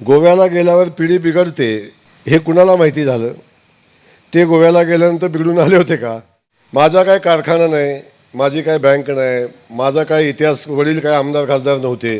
गोव्याला गेल्यावर पिढी बिघडते हे कुणाला माहिती झालं? ते गोव्याला गेल्यानंतर बिघडून आले होते का? माझा काय कारखाना नाही माझी काय बँक नाही माझा काय इतिहास वडील काय आमदार खासदार नव्हते.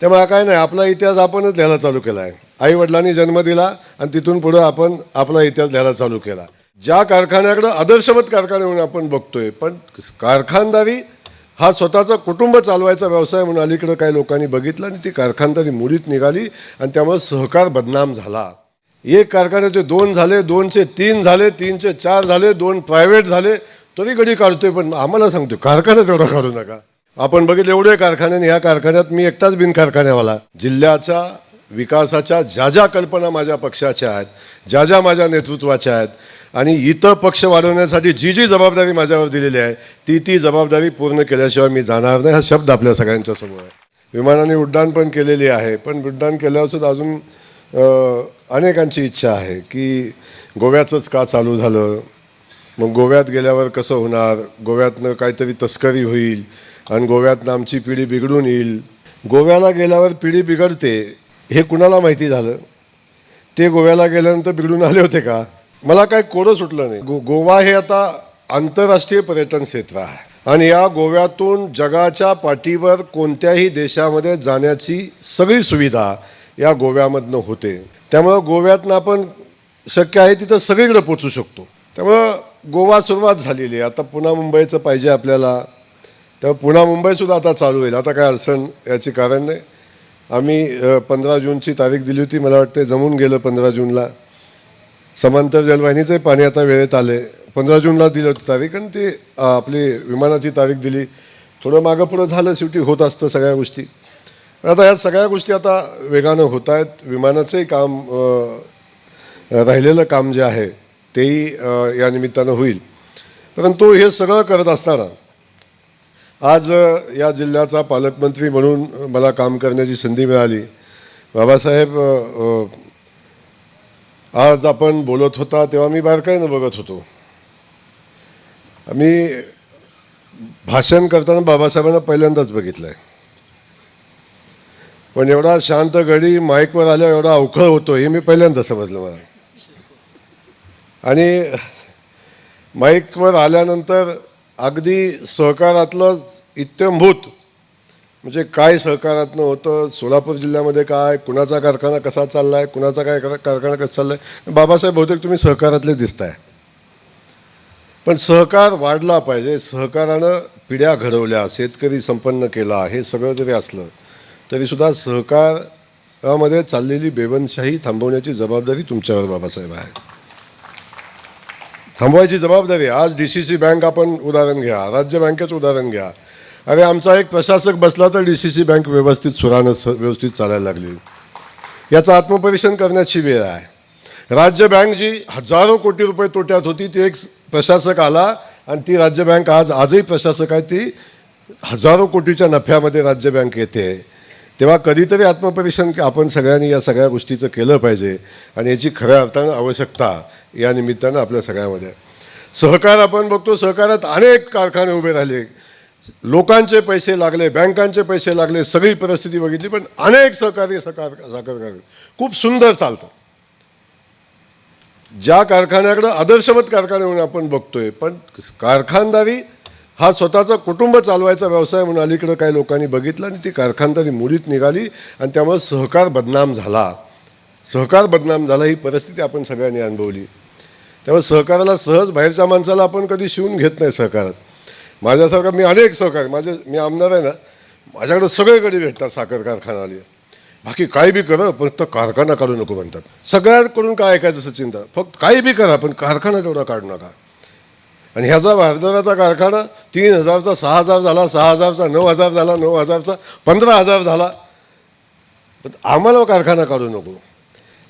त्यामुळे काय नाही आपला इतिहास आपणच लिहायला चालू केला आहे. आई वडिलांनी जन्म दिला आणि तिथून पुढं आपण आपला इतिहास लिहायला चालू केला. ज्या कारखान्याकडं आदर्शवत कारखाने म्हणून आपण बघतोय पण कारखानदारी हा स्वतःचा कुटुंब चालवायचा व्यवसाय म्हणून अलीकडं काही लोकांनी बघितलं आणि ती कारखानदारी मुडीत निघाली आणि त्यामुळे सहकार बदनाम झाला. एक कारखान्याचे दोन झाले दोनचे तीन झाले तीनचे चार झाले दोन प्रायव्हेट झाले तरी गडी काढतोय पण आम्हाला सांगतो कारखान्यात एवढा काढू नका. आपण बघितलं एवढे कारखाने आणि ह्या कारखान्यात मी एकटाच बिन कारखान्यावाला जिल्ह्याच्या विकासाच्या ज्या ज्या कल्पना माझ्या पक्षाच्या आहेत ज्या ज्या माझ्या नेतृत्वाच्या आहेत आणि इथं पक्ष वाढवण्यासाठी जी जी जबाबदारी माझ्यावर दिलेली आहे ती ती जबाबदारी पूर्ण केल्याशिवाय मी जाणार नाही हा शब्द आपल्या सगळ्यांच्या समोर आहे. विमानाने उड्डाण पण केलेली आहे पण उड्डाण केल्यावरसुद्धा अजून अनेकांची इच्छा आहे की गोव्याचंच का चालू झालं? मग गोव्यात गेल्यावर कसं होणार? गोव्यातनं काहीतरी तस्करी होईल आणि गोव्यातनं आमची पिढी बिघडून येईल. गोव्याला गेल्यावर पिढी बिघडते हे कुणाला माहिती झालं? ते गोव्याला गेल्यानंतर बिघडून आले होते का? मला काय कोडं सुटलं नाही. गो गोवा हे आता आंतरराष्ट्रीय पर्यटन क्षेत्र आहे. आणि या गोव्यातून जगाच्या पाठीवर कोणत्याही देशामध्ये जाण्याची सगळी सुविधा या गोव्यामधनं होते. त्यामुळं गोव्यातनं आपण शक्य आहे तिथं सगळीकडे पोचू शकतो. त्यामुळं गोवा सुरुवात झालेली आहे. आता पुन्हा मुंबईचं पाहिजे आपल्याला. तर पुन्हा मुंबईसुद्धा आता चालू होईल. आता काय अडचण याची कारण नाही. आम्ही पंधरा जूनची तारीख दिली होती. मला वाटते जमून गेलं पंधरा जूनला. समांतर जलवाहिनीचे पाणी आता वेळेत आले पंधरा जूनला दिली होती तारीख आणि ते आपली विमानाची तारीख दिली. थोडं मागं पुढं झालं शेवटी होत असतं सगळ्या गोष्टी. आता ह्या सगळ्या गोष्टी आता वेगानं होत आहेत विमानाचंही काम राहिलेलं काम जे आहे तेही या निमित्तानं होईल. परंतु हे सगळं करत असताना आज या जिल्ह्याचा पालकमंत्री म्हणून मला काम करण्याची संधी मिळाली. बाबासाहेब आज आपण बोलत होता तेव्हा मी बारकाईनं बघत होतो. मी भाषण करताना बाबासाहेबांना पहिल्यांदाच बघितलं आहे पण एवढा शांत घडी माईकवर आल्यावर एवढा अवखळ होतो हे मी पहिल्यांदा समजलं मला. आणि माईकवर आल्यानंतर अगदी सहकारातलंच इत्यंभूत म्हणजे काय सहकारातनं होतं? सोलापूर जिल्ह्यामध्ये काय? कुणाचा कारखाना कसा चालला आहे कुणाचा काय कारखाना कसा चालला आहे बाबासाहेब बहुतेक तुम्ही सहकारातले दिसताय. पण सहकार वाढला पाहिजे. सहकारानं पिढ्या घडवल्या. शेतकरी संपन्न केला हे सगळं जरी असलं तरीसुद्धा सहकारामध्ये चाललेली बेबनशाही थांबवण्याची जबाबदारी तुमच्यावर बाबासाहेब आहे. थांबवायची जबाबदारी. आज डी सी सी बँक आपण उदाहरण घ्या. राज्य बँकेचं उदाहरण घ्या. अरे आमचा एक प्रशासक बसला तर डी सी सी बँक व्यवस्थित सुरानं स व्यवस्थित चालायला लागली. याचं आत्मपरीक्षण करण्याची वेळ आहे. राज्य बँक जी हजारो कोटी रुपये तोट्यात होती ती एक प्रशासक आला आणि ती राज्य बँक आज आजही प्रशासक आहे ती हजारो कोटीच्या नफ्यामध्ये राज्य बँक येते. तेव्हा कधीतरी आत्मपरीक्षण आपण सगळ्यांनी या सगळ्या गोष्टीचं केलं पाहिजे आणि याची खऱ्या अर्थानं आवश्यकता या निमित्तानं आपल्या सगळ्यामध्ये. सहकार आपण बघतो सहकारात अनेक कारखाने उभे राहिले. लोकांचे पैसे लागले बँकांचे पैसे लागले सगळी परिस्थिती बघितली पण अनेक सहकारी सहकार साखर कारखाने खूप सुंदर चालतात. ज्या कारखान्याकडं आदर्शवत कारखाने म्हणून आपण बघतोय पण कारखानदारी हा स्वतःचा कुटुंब चालवायचा व्यवसाय म्हणून अलीकडं काही लोकांनी बघितलं आणि ती कारखानदारी मुलीत निघाली आणि त्यामुळे सहकार बदनाम झाला. सहकार बदनाम झाला ही परिस्थिती आपण सगळ्यांनी अनुभवली. त्यामुळे सहकाराला सहज बाहेरच्या माणसाला आपण कधी शिवून घेत नाही सहकारात. माझ्यासारखा मी अनेक सहकार माझे मी आमदार आहे ना माझ्याकडे सगळीकडे भेटतात साखर कारखानावाले बाकी काही बी करा फक्त कारखाना काढू नको म्हणतात. सगळ्यांकडून काय ऐकायचं सचिनदा फक्त काही बी करा पण कारखाना तेवढा काढू नका. आणि ह्याचा भारदाराचा कारखाना तीन हजारचा सहा हजार झाला सहा हजारचा नऊ हजार झाला नऊ हजारचा पंधरा हजार झाला. पण आम्हाला कारखाना काढू नको.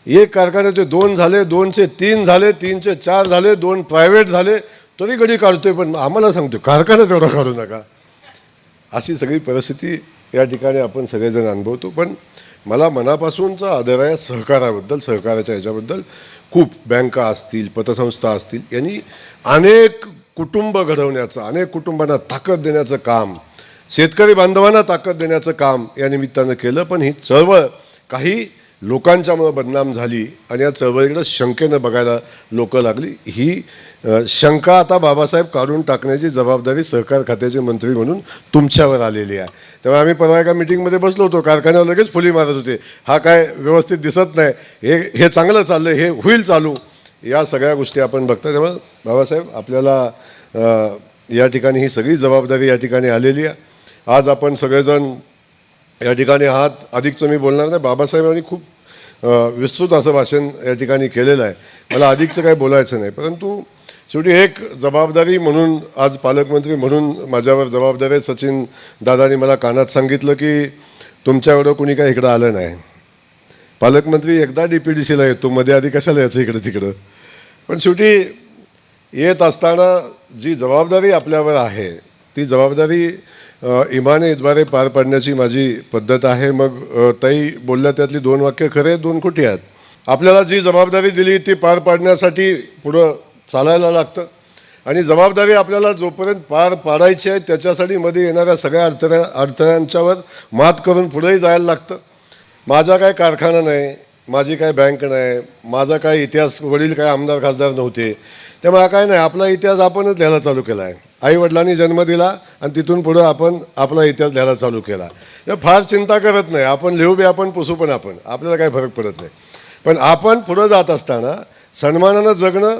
एक कारखान्याचे दोन झाले दोनचे तीन झाले तीनचे चार झाले दोन प्रायव्हेट झाले तरी गडी काढतोय पण आम्हाला सांगतो कारखाना तेवढा काढू नका. अशी सगळी परिस्थिती या ठिकाणी आपण सगळेजण अनुभवतो पण मला मनापासूनचा आदर आहे सहकाराबद्दल सहकाराच्या ह्याच्याबद्दल. खूप बँका असतील पतसंस्था असतील यांनी अनेक कुटुंब घडवण्याचं अनेक कुटुंबांना ताकद देण्याचं काम शेतकरी बांधवांना ताकद देण्याचं काम या निमित्तानं केलं पण ही चळवळ काही लोकांच्यामुळं बदनाम झाली आणि या चळवळीकडं शंकेनं बघायला लोक लागली. ही शंका आता बाबासाहेब काढून टाकण्याची जबाबदारी सहकार खात्याचे मंत्री म्हणून तुमच्यावर आलेली आहे. तेव्हा आम्ही परवा एका मिटिंगमध्ये बसलो होतो कारखान्यावर लगेच फुली मारत होते. हा काय व्यवस्थित दिसत नाही. हे हे चांगलं चाललं हे होईल चालू. या सगळ्या गोष्टी आपण बघता. तेव्हा बाबासाहेब आपल्याला या ठिकाणी ही सगळी जबाबदारी या ठिकाणी आलेली आहे. आज आपण सगळेजण या ठिकाणी हात अधिकचं मी बोलणार नाही. बाबासाहेबांनी खूप विस्तृत असं भाषण या ठिकाणी केलेलं आहे. मला अधिकचं काही बोलायचं नाही. परंतु शेवटी एक जबाबदारी म्हणून आज पालकमंत्री म्हणून माझ्यावर जबाबदारी आहे सचिन दादानी मला कानात सांगितलं की तुमच्याकडं कुणी काय इकडं आलं नाही. पालकमंत्री एकदा डी पी डी सीला येतो मध्ये आधी कशाला यायचं इकडं तिकडं? पण शेवटी येत असताना जी जबाबदारी आपल्यावर आहे ती जबाबदारी इमाने इद्वारे पार पाडण्याची माझी पद्धत आहे. मग ताई बोलल्या त्यातली दोन वाक्य खरे दोन खोटी आहेत. आपल्याला जी जबाबदारी दिली ती पार पाडण्यासाठी पुढं चालायला लागतं. आणि जबाबदारी आपल्याला जोपर्यंत पार पाडायची आहे त्याच्यासाठी मध्ये येणाऱ्या सगळ्या अडथळ्या अडथळ्यांच्यावर मात करून पुढेही जायला लागतं. माझा काय कारखाना नाही माझी काय बँक नाही माझा काय इतिहास वडील काय आमदार खासदार नव्हते. त्यामुळे काय नाही आपला इतिहास आपणच लिहायला चालू केला आहे आईवडिलांनी जन्म दिला आणि तिथून पुढं आपण आपला इतिहास लिहायला चालू केला. फार चिंता करत नाही. आपण लिहू बी आपण पुसू पण आपण. आपल्याला काही फरक पडत नाही. पण आपण पुढं जात असताना सन्मानानं जगणं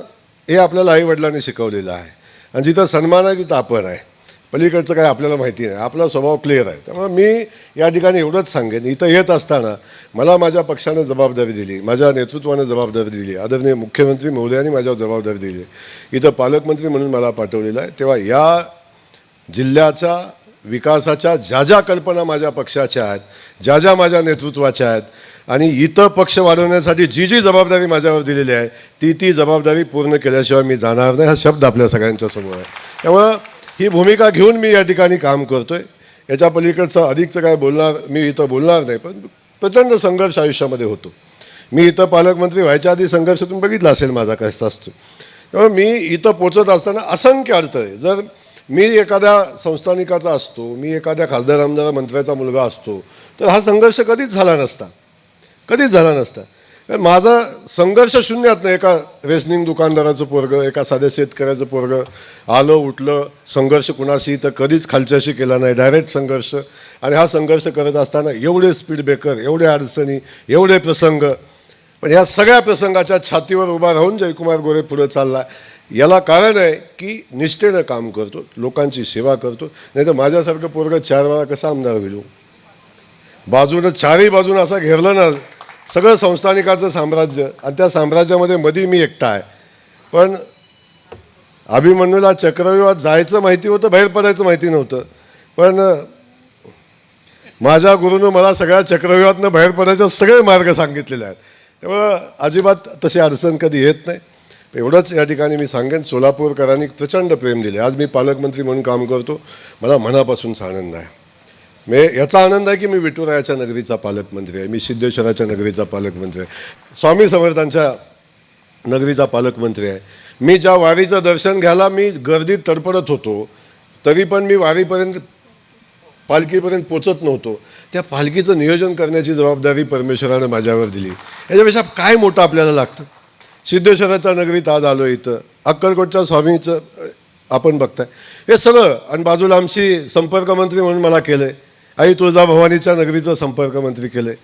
हे आपल्याला आईवडिलांनी शिकवलेलं आहे. आणि जिथं सन्मान आहे तिथं आपण आहे पलीकडचं काय आपल्याला माहिती नाही. आपला स्वभाव क्लिअर आहे. त्यामुळे मी या ठिकाणी एवढंच सांगेन. इथं येत असताना मला माझ्या पक्षानं जबाबदारी दिली. माझ्या नेतृत्वानं जबाबदारी दिली. आदरणीय मुख्यमंत्री महोदयांनी माझ्यावर जबाबदारी दिली. इथं पालकमंत्री म्हणून मला पाठवलेलं आहे. तेव्हा या जिल्ह्याच्या विकासाच्या ज्या ज्या कल्पना माझ्या पक्षाच्या आहेत ज्या ज्या माझ्या नेतृत्वाच्या आहेत आणि इथं पक्ष वाढवण्यासाठी जी जी जबाबदारी माझ्यावर दिलेली आहे ती ती जबाबदारी पूर्ण केल्याशिवाय मी जाणार नाही. हा शब्द आपल्या सगळ्यांच्या समोर आहे. त्यामुळं ही भूमिका घेऊन मी या ठिकाणी काम करतो आहे याच्या पलीकडचं अधिकचं काय बोलणार मी इथं बोलणार नाही पण प्रचंड संघर्ष आयुष्यामध्ये होतो. मी इथं पालकमंत्री व्हायच्या आधी संघर्ष तुम्ही बघितला असेल माझा कसा असतो त्यामुळे मी इथं पोचत असताना असंख्य अडथळे जर मी एखाद्या संस्थानिकाचा असतो मी एखाद्या खासदार आमदार मंत्र्याचा मुलगा असतो तर हा संघर्ष कधीच झाला नसता. कधीच झाला नसता. माझा संघर्ष शून्यात नाही एका रेसनिंग दुकानदाराचं पोरगं एका साध्या शेतकऱ्याचं पोरगं आलं उठलं. संघर्ष कुणाशी तर कधीच खालच्याशी केला नाही. डायरेक्ट संघर्ष. आणि हा संघर्ष करत असताना एवढे स्पीड ब्रेकर एवढे अडचणी एवढे प्रसंग. पण या सगळ्या प्रसंगाच्या छातीवर उभा राहून जयकुमार गोरे पुढे चालला. याला कारण आहे की निष्ठेनं काम करतो लोकांची सेवा करतो. नाही तर माझ्यासारखं पोरगं चार वेळा कसं आमदार होईल हो? बाजूनं चारही बाजूनं असा घेरलं ना सगळं संस्थानिकाचं साम्राज्य आणि त्या साम्राज्यामध्ये मधी मी एकटा आहे. पण अभिमन्यूला चक्रव्यूहात जायचं माहिती होतं बाहेर पडायचं माहिती नव्हतं. पण माझ्या गुरुनं मला सगळ्या चक्रव्यूहातनं बाहेर पडायचे सगळे मार्ग सांगितलेले आहेत. त्यामुळं अजिबात तशी अडचण कधी येत नाही. एवढंच या ठिकाणी मी सांगेन सोलापूरकरांनी प्रचंड प्रेम दिले. आज मी पालकमंत्री म्हणून काम करतो. मला मनापासून आनंद आहे. मी याचा आनंद आहे की मी विठुरायाच्या नगरीचा पालकमंत्री आहे. मी सिद्धेश्वराच्या नगरीचा पालकमंत्री आहे. स्वामी समर्थांच्या नगरीचा पालकमंत्री आहे. मी ज्या वारीचं दर्शन घ्यायला मी गर्दीत तडपडत होतो तरी पण मी वारीपर्यंत पालखीपर्यंत पोचत नव्हतो. त्या पालखीचं नियोजन करण्याची जबाबदारी परमेश्वरानं माझ्यावर दिली. याच्यापेक्षा काय मोठं आपल्याला लागतं? सिद्धेश्वराच्या नगरीत आज आलो इथं. अक्कलकोटच्या स्वामीचं आपण बघताय. हे सगळं आणि बाजूला आमची संपर्कमंत्री म्हणून मला केलं आहे आई तुळजाभवानीच्या नगरीचं संपर्कमंत्री केलं. आहे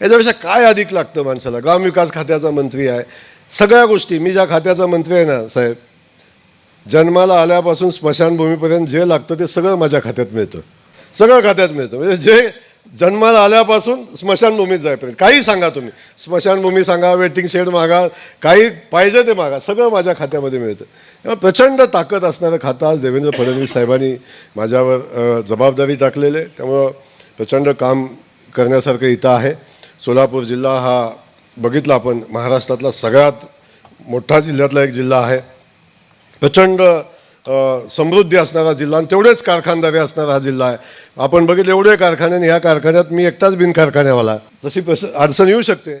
याच्यापेक्षा काय अधिक लागतं माणसाला? ग्रामविकास खात्याचा मंत्री आहे. सगळ्या गोष्टी मी ज्या खात्याचा मंत्री आहे ना साहेब जन्माला आल्यापासून स्मशानभूमीपर्यंत जे लागतं ते सगळं माझ्या खात्यात मिळतं. सगळं खात्यात मिळतं. म्हणजे जे जन्माला आल्यापासून स्मशानभूमीत जाईपर्यंत. काही सांगा तुम्ही. स्मशानभूमी सांगा वेटिंग शेड मागा काही पाहिजे ते मागा. सगळं माझ्या खात्यामध्ये मिळतं. तेव्हा प्रचंड ताकद असणारं खातं आज देवेंद्र फडणवीस साहेबांनी माझ्यावर जबाबदारी टाकलेले आहे. त्यामुळं प्रचंड काम करण्यासारखं इथं आहे. सोलापूर जिल्हा हा बघितला आपण. महाराष्ट्रातला सगळ्यात मोठा जिल्ह्यातला एक जिल्हा आहे. प्रचंड समृद्धी असणारा जिल्हा आणि तेवढेच कारखानदारी असणारा हा जिल्हा आहे. आपण बघितलं एवढे कारखाने आणि ह्या कारखान्यात मी एकटाच बिन कारखान्यावाला तशी प्रस अडचण येऊ शकते.